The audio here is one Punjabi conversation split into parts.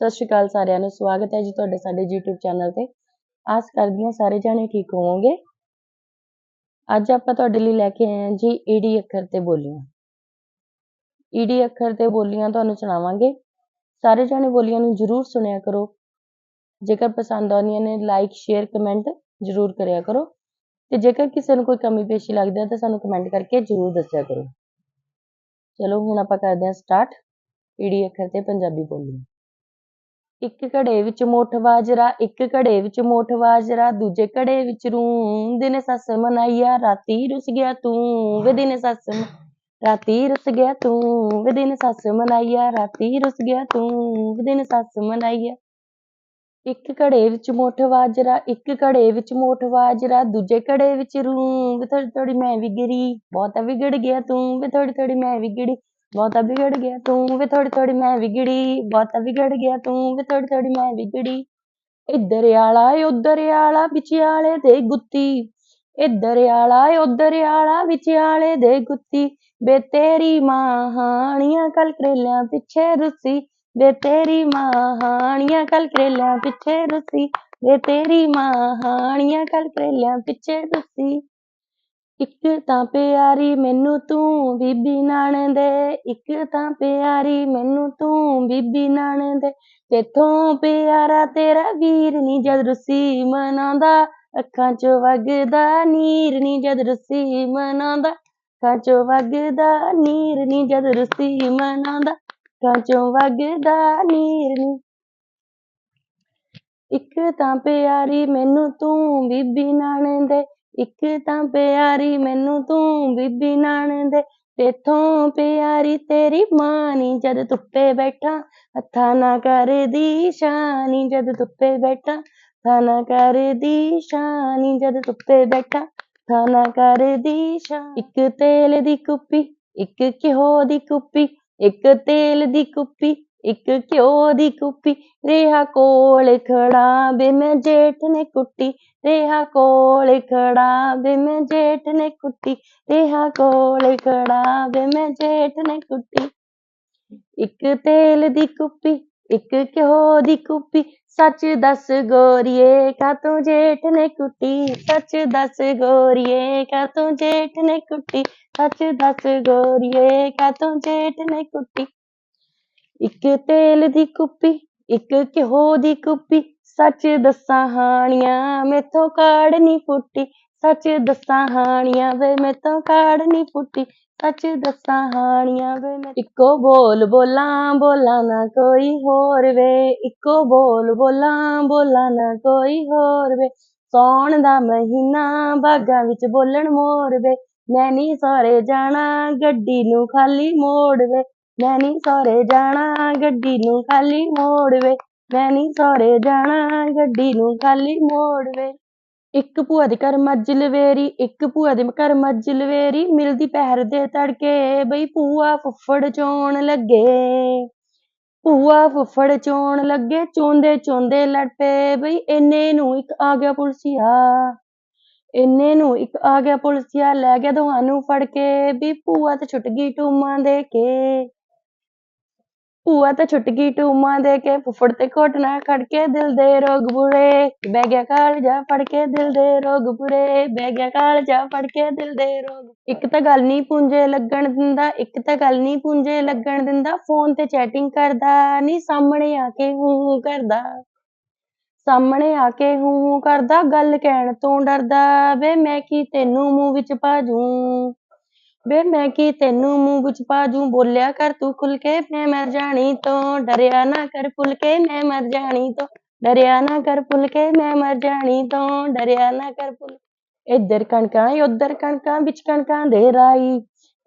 ਸਤਿ ਸ਼੍ਰੀ ਅਕਾਲ ਸਾਰਿਆਂ ਨੂੰ, ਸਵਾਗਤ ਹੈ ਜੀ ਤੁਹਾਡੇ ਸਾਡੇ YouTube ਚੈਨਲ ਤੇ। ਆਸ ਕਰਦੀ ਹਾਂ ਸਾਰੇ ਜਾਣੇ ਠੀਕ ਹੋਵੋਗੇ। ਅੱਜ ਆਪਾਂ ਤੁਹਾਡੇ ਲਈ ਲੈ ਕੇ ਆਏ ਹਾਂ ਜੀ ਈਡੀ ਅੱਖਰ ਤੇ ਬੋਲੀਆਂ। ਈਡੀ ਅੱਖਰ ਤੇ ਬੋਲੀਆਂ ਤੁਹਾਨੂੰ ਸੁਣਾਵਾਂਗੇ। ਸਾਰੇ ਜਾਣੇ ਬੋਲੀਆਂ ਨੂੰ ਜ਼ਰੂਰ ਸੁਣਿਆ ਕਰੋ। ਜੇਕਰ ਪਸੰਦ ਆਉਂਦੀਆਂ ਨੇ ਲਾਈਕ ਸ਼ੇਅਰ ਕਮੈਂਟ ਜ਼ਰੂਰ ਕਰਿਆ ਕਰੋ। ਤੇ ਜੇਕਰ ਕਿਸੇ ਨੂੰ ਕੋਈ ਕਮੀ ਪੇਸ਼ੀ ਲੱਗਦਾ ਹੈ ਤਾਂ ਸਾਨੂੰ ਕਮੈਂਟ ਕਰਕੇ ਜ਼ਰੂਰ ਦੱਸਿਆ ਕਰੋ। ਚਲੋ ਹੁਣ ਆਪਾਂ ਕਰਦੇ ਹਾਂ ਸਟਾਰਟ ਈਡੀ ਅੱਖਰ ਤੇ ਪੰਜਾਬੀ ਬੋਲੀਆਂ। ਇੱਕ ਘੜੇ ਵਿੱਚ ਮੋਠ ਬਾਜਰਾ, ਇੱਕ ਘੜੇ ਵਿੱਚ ਮੋਠ ਬਾਜਰਾ, ਦੂਜੇ ਘੜੇ ਵਿੱਚ ਰੂੰ, ਦਿਨੇ ਸੱਸ ਮਨਾਈਆ, ਰਾਤੀ ਰੁੱਸ ਗਿਆ ਤੂੰ, ਵੇ ਦਿਨੇ ਸੱਸ ਰਾਤੀ ਰੁੱਸ ਗਿਆ ਤੂੰ, ਵੇ ਦਿਨੇ ਸੱਸ ਮਨਾਈਆ, ਰਾਤੀ ਰੁੱਸ ਗਿਆ ਤੂੰ, ਵੇ ਦਿਨੇ ਸੱਸ ਮਨਾਈਆ। ਇੱਕ ਘੜੇ ਵਿੱਚ ਮੋਠ ਬਾਜਰਾ, ਇੱਕ ਘੜੇ ਵਿੱਚ ਮੋਠ ਬਾਜਰਾ, ਦੂਜੇ ਘੜੇ ਵਿੱਚ ਰੂ, ਵੇ ਥੋੜੀ ਥੋੜੀ ਮੈਂ ਵਿਗੜੀ, ਬਹੁਤਾ ਵਿਗੜ ਗਿਆ ਤੂੰ, ਵੇ ਥੋੜੀ ਥੋੜੀ ਮੈਂ ਵਿਗੜੀ। ਬਹੁਤਾ ਵਿਗੜ ਗਿਆ, ਤੂੰ ਵੀ ਥੋੜੀ ਥੋੜੀ ਮੈਂ ਵਿਗੜੀ, ਬਹੁਤਾ ਵਿਗੜ ਗਿਆ, ਤੂੰ ਵੀ ਥੋੜੀ ਥੋੜੀ ਮੈਂ ਵਿਗੜੀ। ਇੱਧਰ ਆਲਾ ਉੱਧਰ ਆਲਾ ਵਿਚਾਲੇ ਦੇ ਗੁੱਤੀ। ਇੱਧਰ ਆਲਾ ਉੱਧਰ ਆਲਾ ਵਿਚਾਲੇ ਦੇ ਗੁੱਤੀ। ਬੇ ਤੇਰੀ ਮਾਂ ਹਾਣੀਆਂ ਕੱਲ ਕਰੇਲਿਆਂ ਪਿੱਛੇ ਰੁੱਸੀ। ਵੇ ਤੇਰੀ ਮਾਂ ਹਾਣੀਆਂ ਕਲ ਕਰੇਲਿਆਂ ਪਿੱਛੇ ਰੁੱਸੀ। ਵੇ ਤੇਰੀ ਮਾਂ ਹਾਣੀਆਂ ਕਲ ਕਰੇਲਿਆਂ ਪਿੱਛੇ ਰੁੱਸੀ। ਇੱਕ ਤਾਂ ਪਿਆਰੀ ਮੈਨੂੰ ਤੂੰ ਬੀਬੀ ਨਾਨਦੇ ਇੱਕ ਤਾਂ ਪਿਆਰੀ ਮੈਨੂੰ ਤੂੰ ਬੀਬੀ ਨਾਨਦੇ ਤੇਥੋਂ ਪਿਆਰਾ ਤੇਰਾ ਵੀਰ ਨੀ ਜਦ ਰੁੱਸੀ ਮਨਾਉਂਦਾ, ਅੱਖਾਂ ਚੋਂ ਵਗਦਾ ਨੀਰ ਨੀ ਜਦ ਰੁੱਸੀ ਮਨਾਉਂਦਾ। ਅੱਖਾਂ ਚੋਂ ਵਗਦਾ ਨੀਰ ਨੀ ਜਦ ਰੁੱਸੀ ਮਨਾਉਂਦਾ, ਅੱਖਾਂ ਚੋਂ ਵਗਦਾ ਨੀਰ ਨੀ। ਇੱਕ ਤਾਂ ਪਿਆਰੀ ਮੈਨੂੰ ਤੂੰ ਬੀਬੀ ਨਾਨਦੇ ਇੱਕ ਤਾਂ ਪਿਆਰੀ ਮੈਨੂੰ ਤੂੰ ਬੀਬੀ ਨਾਨਦੇ ਤੇਥੋਂ ਪਿਆਰੀ ਤੇਰੀ ਮਾਂ ਨੀ ਜਦ ਧੁੱਪੇ ਬੈਠਾ। ਹੱਥਾਂ ਨਾ ਕਰਦੀ ਸ਼ਾਨੀ ਜਦ ਧੁੱਪੇ ਬੈਠਾ। ਹੱਥਾਂ ਨਾ ਕਰਦੀ ਸ਼ਾਨੀ ਜਦ ਧੁੱਪੇ ਬੈਠਾ। ਹੱਥਾਂ ਨਾ ਕਰਦੀ ਸ਼ਾਨ। ਇੱਕ ਤੇਲ ਦੀ ਕੁੱਪੀ, ਇੱਕ ਘਿਓ ਦੀ ਕੁੱਪੀ, ਇੱਕ ਤੇਲ ਦੀ ਕੁੱਪੀ ਇੱਕ ਘਿਓ ਦੀ ਕੁੱਪੀ, ਰਿਹਾ ਕੋਲ ਖੜਾ ਬੇ ਮੈਂ ਜੇਠ ਨੇ ਕੁੱਟੀ, ਰਿਹਾ ਕੋਲ ਖੜਾ ਬੇ ਮੈਂ ਜੇਠ ਨੇ ਕੁੱਟੀ, ਰਿਹਾ ਕੋਲ ਖੜਾ ਵੇ ਮੈਂ ਜੇਠ ਨੇ ਕੁੱਟੀ। ਇੱਕ ਤੇਲ ਦੀ ਕੁੱਪੀ, ਇੱਕ ਘਿਓ ਦੀ ਕੁੱਪੀ, ਸੱਚ ਦੱਸ ਗੋਰੀਏ, ਕਾਤੋਂ ਜੇਠ ਨੇ ਕੁੱਟੀ? ਸੱਚ ਦੱਸ ਗੋਰੀਏ, ਕਾਤੋਂ ਜੇਠ ਨੇ ਕੁੱਟੀ? ਸੱਚ ਦੱਸ ਗੋਰੀਏ, ਕਾਤੋਂ ਜੇਠ ਨੇ ਕੁੱਟੀ? ਇੱਕ ਤੇਲ ਦੀ ਕੁੱਪੀ, ਇੱਕ ਘਿਓ ਦੀ ਕੁੱਪੀ, ਸੱਚ ਦੱਸਾਂ ਹਾਣੀਆਂ ਮੈਥੋਂ ਕਾੜ ਨੀ ਫੁੱਟੀ ਸੱਚ ਦੱਸਾਂ ਹਾਣੀਆਂ ਵੇ ਮੈਥੋਂ ਕਾੜ ਨੀ ਫੁੱਟੀ ਸੱਚ ਦੱਸਾਂ ਹਾਣੀਆਂ ਵੇ ਮੈਂ ਇੱਕੋ ਬੋਲ ਬੋਲਾਂ ਬੋਲਾਂ ਨਾ ਕੋਈ ਹੋਰ ਵੇ। ਇੱਕੋ ਬੋਲ ਬੋਲਾਂ ਬੋਲਾਂ ਨਾ ਕੋਈ ਹੋਰ ਵੇ। ਸੌਣ ਦਾ ਮਹੀਨਾ ਬਾਗਾਂ ਵਿੱਚ ਬੋਲਣ ਮੋਰ ਵੇ। ਮੈਂ ਨੀ ਸਾਰੇ ਜਾਣਾ ਗੱਡੀ ਨੂੰ ਖਾਲੀ ਮੋੜ ਵੇ। ਮੈਂ ਨੀ ਸਹੁਰੇ ਜਾਣਾ, ਗੱਡੀ ਨੂੰ ਖਾਲੀ ਮੋੜ ਵੇ। ਮੈਂ ਨੀ ਸਹੁਰੇ ਜਾਣਾ, ਗੱਡੀ ਨੂੰ ਖਾਲੀ ਮੋੜ ਵੇ। ਇੱਕ ਭੂਆ ਦੇ ਘਰ ਮੱਝ ਲਵੇਰੀ ਇੱਕ ਭੂਆ ਦੇ ਘਰ ਮੱਝ ਲਵੇਰੀ ਮਿਲਦੀ ਪਹਿਰ ਦੇ ਤੜਕੇ, ਬਈ ਭੂਆ ਫੁੱਫੜ ਚੋਣ ਲੱਗੇ। ਭੂਆ ਫੁੱਫੜ ਚੋਣ ਲੱਗੇ, ਚੋਂਦੇ ਚੋਂਦੇ ਲੜ ਪਏ। ਬਈ ਇੰਨੇ ਨੂੰ ਇੱਕ ਆ ਗਿਆ ਪੁਲਸੀਆ। ਇੰਨੇ ਨੂੰ ਇੱਕ ਆ ਗਿਆ ਪੁਲਸੀਆ, ਲੈ ਗਿਆ ਦੋਹਾਂ ਨੂੰ ਫੜ ਕੇ। ਵੀ ਭੂਆ ਤੇ ਛੁੱਟ ਗਈ ਟੂਮਾਂ ਦੇ ਕੇ। ਭੂਆ ਤਾਂ ਛੁੱਟ ਗਈ ਟੂਮਾ ਦੇ ਕੇ, ਫੁੱਫੜ ਤੇ ਘੋਟਣਾ ਖੜ ਕੇ ਦਿਲ ਦੇ ਰੋਗ ਬੁਰੇ। ਬਹਿ ਗਿਆ ਕਾਲਜਾ ਫੜ ਕੇ ਦਿਲ ਦੇ ਰੋਗ ਬੁਰੇ। ਬਹਿ ਗਿਆ ਕਾਲਜਾ ਫੜ ਕੇ ਦਿਲ ਦੇ ਰੋਗ ਇੱਕ ਤਾਂ ਗੱਲ ਨਹੀਂ ਪੁੰਜੇ ਲੱਗਣ ਦਿੰਦਾ, ਇੱਕ ਤਾਂ ਗੱਲ ਨਹੀਂ ਪੁੰਜੇ ਲੱਗਣ ਦਿੰਦਾ। ਫੋਨ ਤੇ ਚੈਟਿੰਗ ਕਰਦਾ, ਨਹੀਂ ਸਾਹਮਣੇ ਆ ਕੇ ਹੂੰ ਕਰਦਾ। ਸਾਹਮਣੇ ਆ ਕੇ ਹੂੰ ਕਰਦਾ, ਗੱਲ ਕਹਿਣ ਤੋਂ ਡਰਦਾ। ਵੇ ਮੈਂ ਕੀ ਤੈਨੂੰ ਮੂੰਹ ਵਿੱਚ ਪਾਜੂੰ ਵੇ ਮੈਂ ਕੀ ਤੈਨੂੰ ਮੂੰਹ ਵਿੱਚ ਪਾਜੂ ਬੋਲਿਆ ਕਰ ਤੂੰ ਖੁੱਲ ਕੇ, ਮੈਂ ਮਰ ਜਾਣੀ ਤੋਂ। ਡਰਿਆ ਨਾ ਕਰ ਫੁੱਲ ਕੇ, ਮੈਂ ਮਰ ਜਾਣੀ ਤੋਂ। ਡਰਿਆ ਨਾ ਕਰ ਫੁੱਲ ਕੇ, ਮੈਂ ਮਰ ਜਾਣੀ ਤੋਂ। ਡਰਿਆ ਨਾ ਕਰ ਫੁੱਲ ਇੱਧਰ ਕਣਕਾਂ, ਉੱਧਰ ਕਣਕਾਂ, ਵਿੱਚ ਕਣਕਾਂ ਦੇ ਰਾਈ।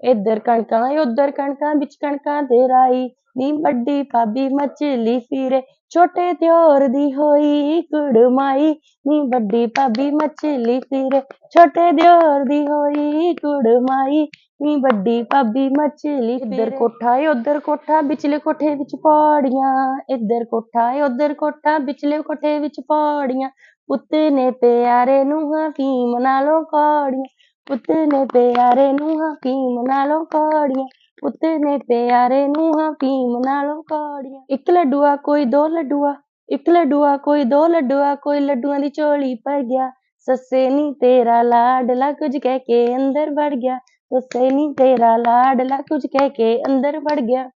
ਇੱਧਰ ਕਣਕਾਂ, ਉੱਧਰ ਕਣਕਾਂ, ਵਿੱਚ ਕਣਕਾਂ ਦੇ ਰਾਈ। ਨੀ ਵੱਡੀ ਭਾਬੀ ਮਚਲੀ ਫਿਰੇ, ਛੋਟੇ ਦਿਓਰ ਦੀ ਹੋਈ ਕੁੜਮਾਈ। ਨੀ ਵੱਡੀ ਭਾਬੀ ਮਚਲੀ ਫਿਰੇ, ਛੋਟੇ ਦਿਓਰ ਦੀ ਹੋਈ ਕੁੜਮਾਈ। ਨੀ ਵੱਡੀ ਭਾਬੀ ਮਚਲੀ ਇੱਧਰ ਕੋਠਾ ਏ, ਉੱਧਰ ਕੋਠਾ, ਵਿਚਲੇ ਕੋਠੇ ਵਿੱਚ ਪੌੜੀਆਂ। ਇੱਧਰ ਕੋਠਾ ਏ, ਉੱਧਰ ਕੋਠਾ, ਵਿਚਲੇ ਕੋਠੇ ਵਿੱਚ ਪੌੜੀਆਂ। ਪੁੱਤ ਨੇ ਪਿਆਰੇ ਨੂੰ ਫੀਮ ਨਾਲੋਂ ਕੌੜੀਆਂ। ਪੁੱਤ ਨੇ ਪਿਆਰੇ ਨੂੰ ਹਕੀਮ ਨਾਲੋਂ ਕੌੜੀਆਂ। ਪੁੱਤ ਨੇ ਪਿਆਰੇ ਨੂੰ ਹਕੀਮ ਨਾਲੋਂ ਕੌੜੀਆਂ। ਇੱਕ ਲੱਡੂਆ, ਕੋਈ ਦੋ ਲੱਡੂਆ। ਇੱਕ ਲੱਡੂਆ, ਕੋਈ ਦੋ ਲੱਡੂਆ। ਕੋਈ ਲੱਡੂਆਂ ਦੀ ਝੋਲੀ ਭਰ ਗਿਆ। ਸੱਸੇ ਨੀ ਤੇਰਾ ਲਾਡਲਾ ਕੁਝ ਕਹਿ ਕੇ ਅੰਦਰ ਵੜ ਗਿਆ। ਸੱਸੇ ਨੀ ਤੇਰਾ ਲਾਡਲਾ ਕੁਝ ਕਹਿ ਕੇ ਅੰਦਰ ਵੜ ਗਿਆ।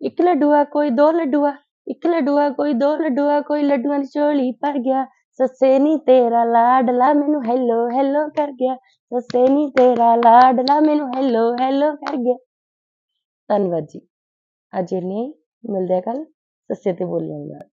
ਇੱਕ ਲੱਡੂਆ, ਕੋਈ ਦੋ ਲੱਡੂਆ। ਇੱਕ ਲੱਡੂਆ, ਕੋਈ ਦੋ ਲੱਡੂਆ। ਕੋਈ ਲੱਡੂਆਂ ਦੀ ਝੋਲੀ ਭਰ ਗਿਆ। ਸੱਸੇ ਨੀ ਤੇਰਾ ਲਾਡਲਾ ਮੈਨੂੰ ਹੈਲੋ ਹੈਲੋ ਕਰ ਗਿਆ। ਸੱਸੇ ਨੀ ਤੇਰਾ ਲਾਡਲਾ ਮੈਨੂੰ ਹੈਲੋ ਹੈਲੋ ਕਰ ਗਿਆ। ਧੰਨਵਾਦ ਜੀ। ਅੱਜ ਇੰਨੀ ਮਿਲਦੇ ਆ ਕੱਲ ਸੱਸੇ ਤੇ ਬੋਲੀਆਂ ਨਾਲ।